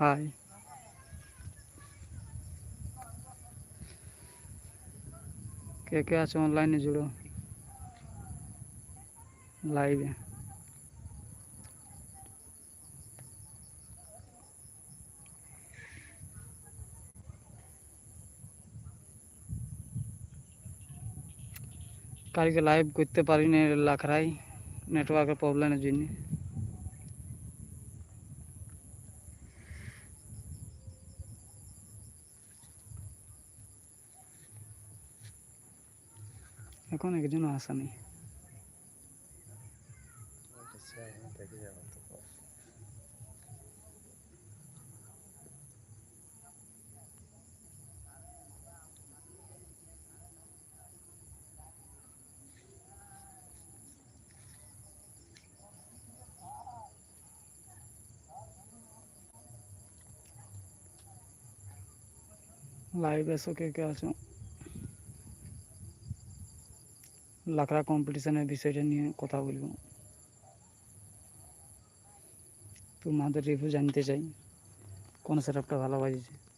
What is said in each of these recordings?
High কে কে আছে অনলাইনে জুড়ো লাইভে কালকে লাইভ করতে পারিনি লাখরাই নেটওয়ার্কের প্রবলেমের জন্য এখন একজনও আসা নেই লাইভ এসো কে কে আছো লাকড়া কম্পিটিশনের বিষয়টা নিয়ে কথা বলব। তোমাদের রিভিউ জানতে চাই। কোন সেটআপটা ভালো বাজছে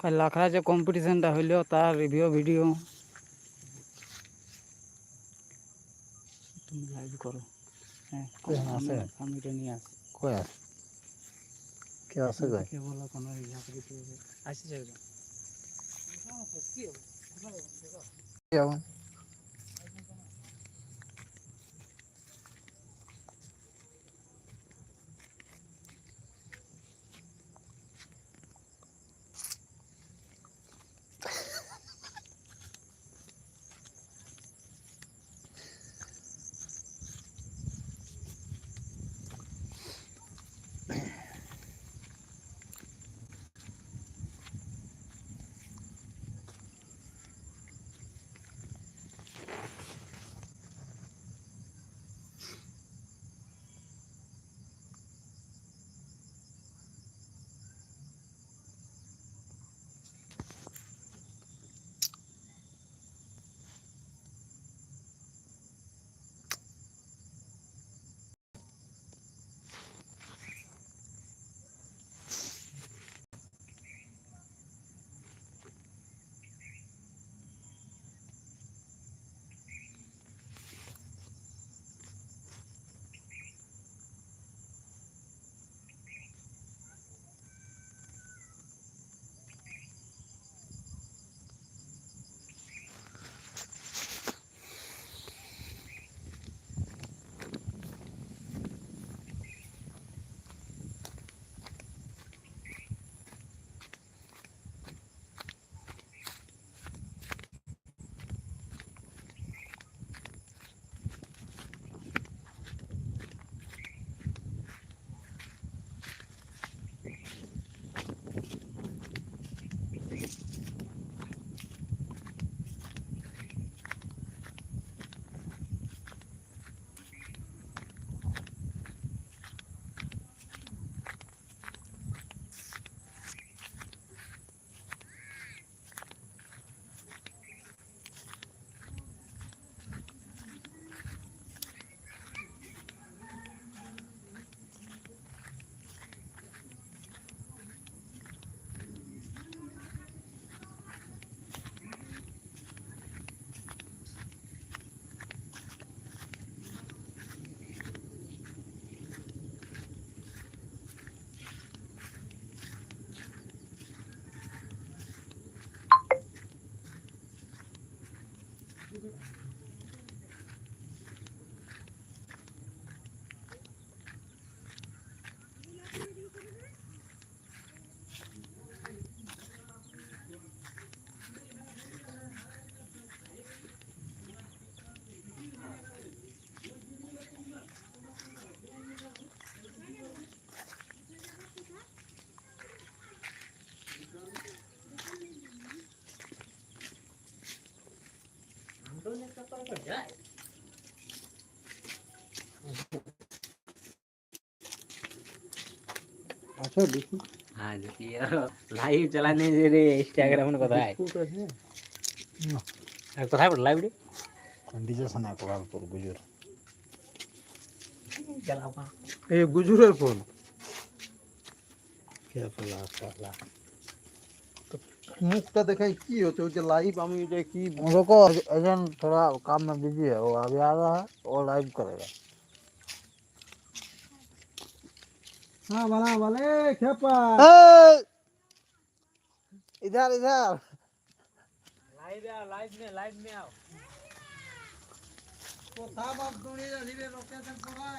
কাল লাখড়া যে কম্পিটিশনটা হইল তার রিভিউ ভিডিও তুমি লাইভ করো। হ্যাঁ আমি এটা নিয়ে আসি। কই আছে? কে আছে কই? কে বলো কোনো আসি যাবে Mm-hmm. করা তো যায় আচ্ছা দেখি। হ্যাঁ দেখি। লাইভ চালানে যে রে ইনস্টাগ্রাম কোথায় কোথায় পড় লাইভ রে। কন্ডিশন এক করার পর গুজর। এই গুজুরের ফোন। কে ফেলা ফেলা मुखटा देखा की होते जो लाइव हम ये की देखो एजेंट थोड़ा काम में बिज़ी है वो अभी आ रहा है और लाइव करेगा हाँ वाला वाले खेपा इधर इधर लाइव आओ लाइव में लाइव में आओ तो था बाप दुनिया लोकेशन पूरा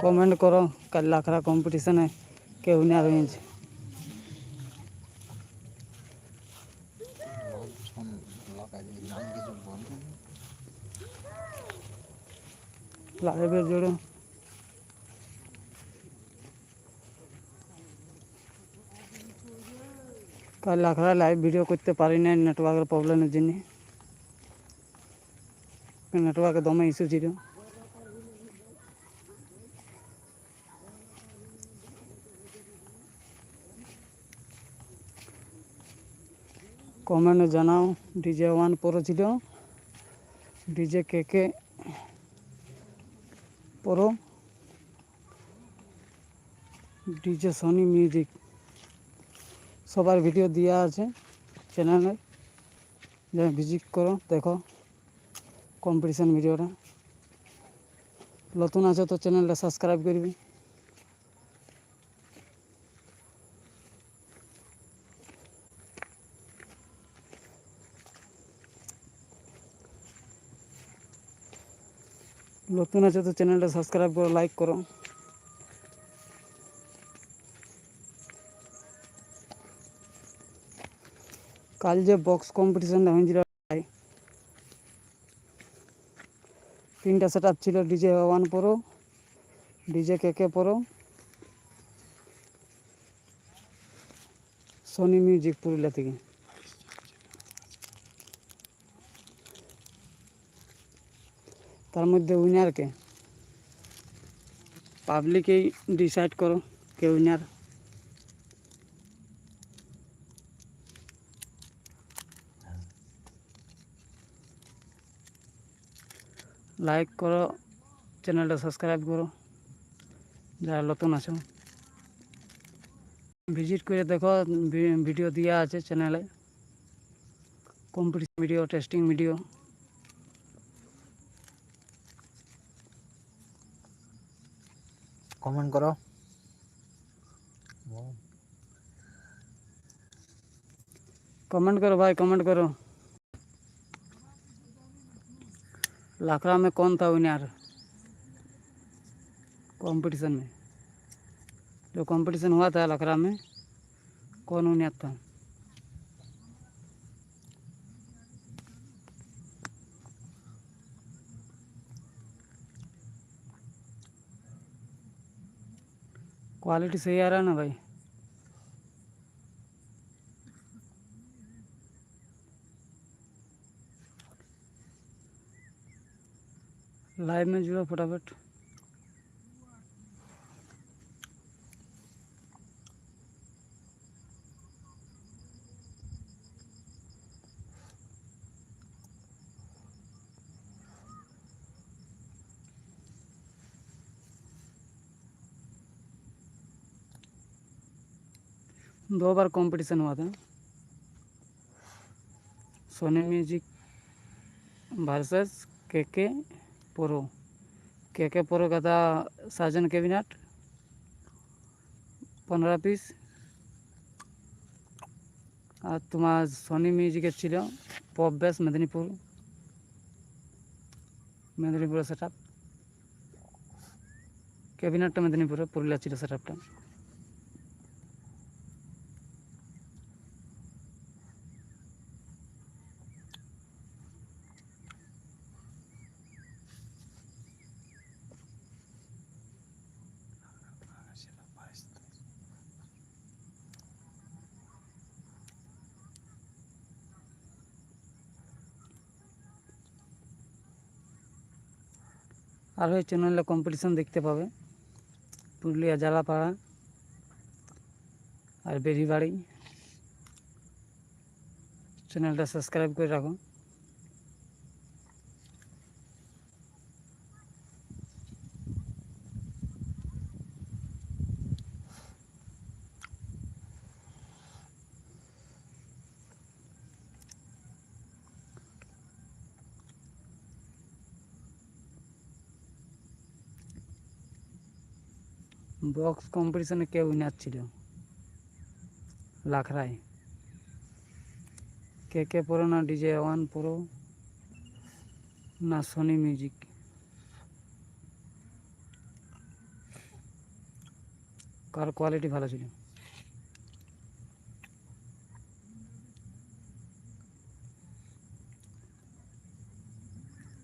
કોમેન્ટ કરો કાલે લાખરા કોમ્પિટિશન હે કેવું ને આવે লাখরা লাইভ ভিডিও করতে পারি না নেটওয়ার্কের প্রবলেমের জন্য। নেটওয়ার্কে দমে ইস্যু ছিল। কমেন্টে জানাও ডিজে ওয়ান প্রো ছিল DJ K K pro DJ Sony music সবার ভিডিও দেওয়া আছে চ্যানেলে। ভিজিট করো, দেখো কম্পিটিশান ভিডিওটা। নতুন আছে তো চ্যানেলটা সাবস্ক্রাইব করবি। নতুন আছে তো চ্যানেলটা সাবস্ক্রাইব করো লাইক করো। কাল যে বক্স কম্পিটিশনটা হয়েছিল তিনটা সেট আপ ছিল DJ one pro DJ K K pro Sony music Purulia থেকে। তার মধ্যে উইনারকে পাবলিকেই ডিসাইড করো, কে উইনার লাইক করো চ্যানেলটা সাবস্ক্রাইব করো যারা নতুন আছো ভিজিট করে দেখো ভি- ভিডিও দেওয়া আছে চ্যানেলে competition video testing video comment करो कमेंट करो भाई कमेंट करो लाखड़ा में कौन था विनर कंपटीशन में। जो कंपटीशन हुआ था लखरा में, कौन विनर था? क्वालिटी सही आ रहा है ना भाई? लाइव में जुड़ो फटाफट। दो बार कंपटीशन हुआ था। सोनी म्यूज़िक वर्सेस के के পোরো। কে কে পরো కదా సర్జన్ కేబినెట్ পনেরো পিস আর তোমার সনি মিউজিকের ছিল পপ ব্যাস মেদিনীপুর। মেদিনীপুরের সেট আপ ক্যাবিনেটটা মেদিনীপুরে পুরুলিয়া ছিল সেট আপটা আরও এই চ্যানেলে কম্পিটিশন দেখতে পাবে। পুরুলিয়া জালাপাড়া আর বেরিবাড়ি। চ্যানেলটা সাবস্ক্রাইব করে রাখো। বক্স কম্পিটিশনে কে উইনার ছিল? লাখরায় কে কে প্রো না ডিজে ওয়ান প্রো না সোনি মিউজিক কার কোয়ালিটি ভালো ছিল?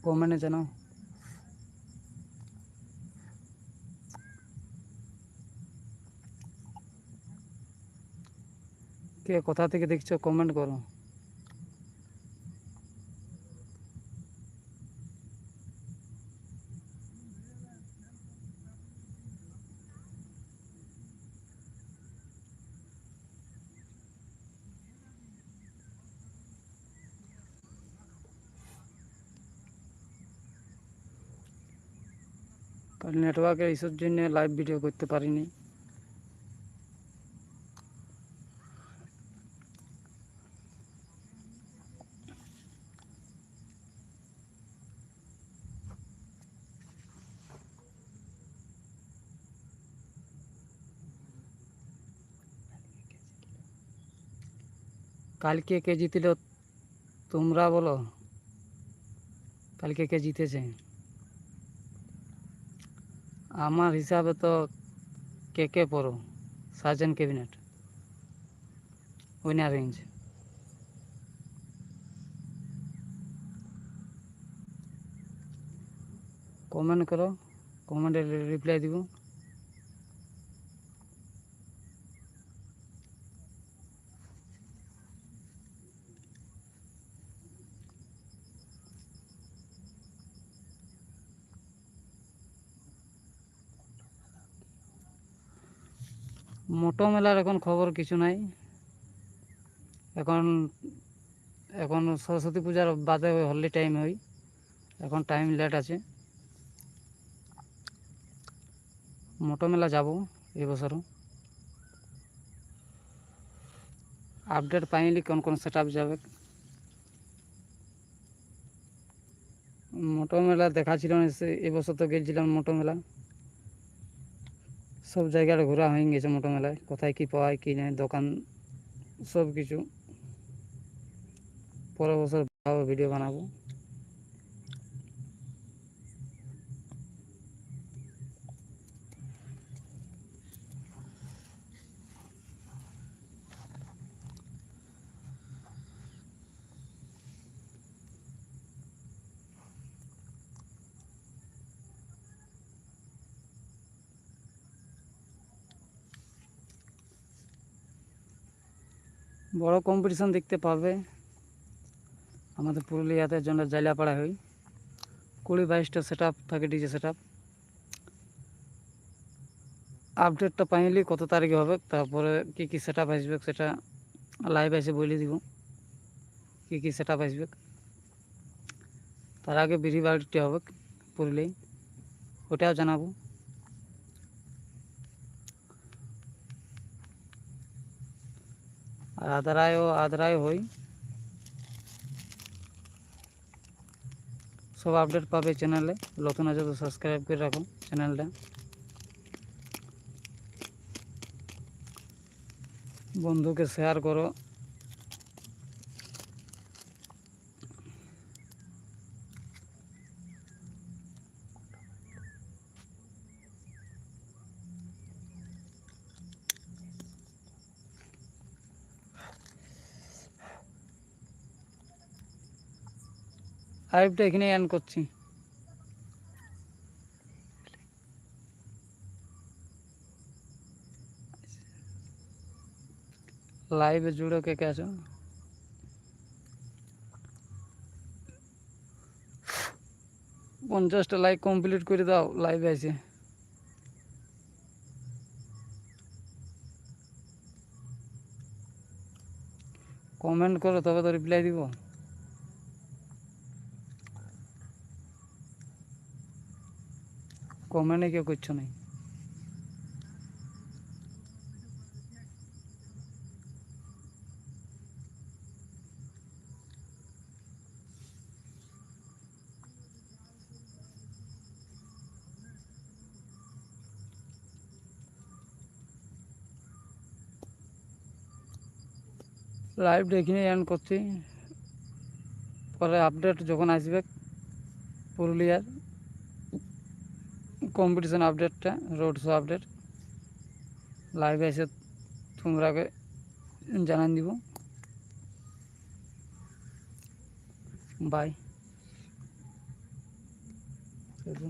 কমেন্টে জানাও। কে কোথা থেকে দেখছ কমেন্ট করো। নেটওয়ার্কের এইসব জন্য লাইভ ভিডিও করতে পারিনি। কালকে কে জিতিল তোমরা বলো। কালকে কে জিতেছে? আমার হিসাবে তো কে কে পড়ো? Surgeon cabinet. Winner range comment করো কমেন্টে রিপ্লাই দিব। মোটো মেলার এখন খবর কিছু নাই। এখন এখন সরস্বতী পূজার বাদে হলি টাইম হই। এখন টাইম লেট আছে। মোটো মেলা যাব এবছরও আপডেট পাইলি কোন কোন সেট যাবে। মোটো মেলা দেখা ছিল না এবছর তো গেছিলাম মোটো মেলা সব জায়গায় ঘোরা হয়ে গেছে মোটো কোথায় কী পাওয়া, কী নেই, দোকান সব কিছু পরের বছর ভিডিও বানাবো। বড় কম্পিটিশন দেখতে পাবে আমাদের পুরুলিয়াতে জন্য জাইলাপাড়া হই কুড়ি বাইশটা সেট আপ থাকে ডিজে সেট আপ আপডেটটা পাইলি কত তারিখে হবে তারপরে কী কী সেট আপ আসবে সেটা লাইভ এসে বলে দিব কী কী সেট আপ আসবে তার আগে বিড়ি বাড়িটি হবে পুরুলিয়ায় ওটাও জানাবো আর আদারায়ও আদারায় হই সব আপডেট পাবে চ্যানেলে নতুন আছে তো সাবস্ক্রাইব করে রাখো চ্যানেলটা বন্ধুকে শেয়ার করো লাইভটা এখানে এন্ড করছি। লাইভে জুড়ো কে কে আছো? পঞ্চাশটা লাইক কমপ্লিট করে দাও লাইভে আছে। কমেন্ট করো, তবে তো রিপ্লাই দিব। কমেন্টে কেউ করছো নাই লাইভটা এখানে এন্ড করছি পরে আপডেট যখন আসবে পুরুলিয়ার competition update road show update live ऐसे के जान दीब बाय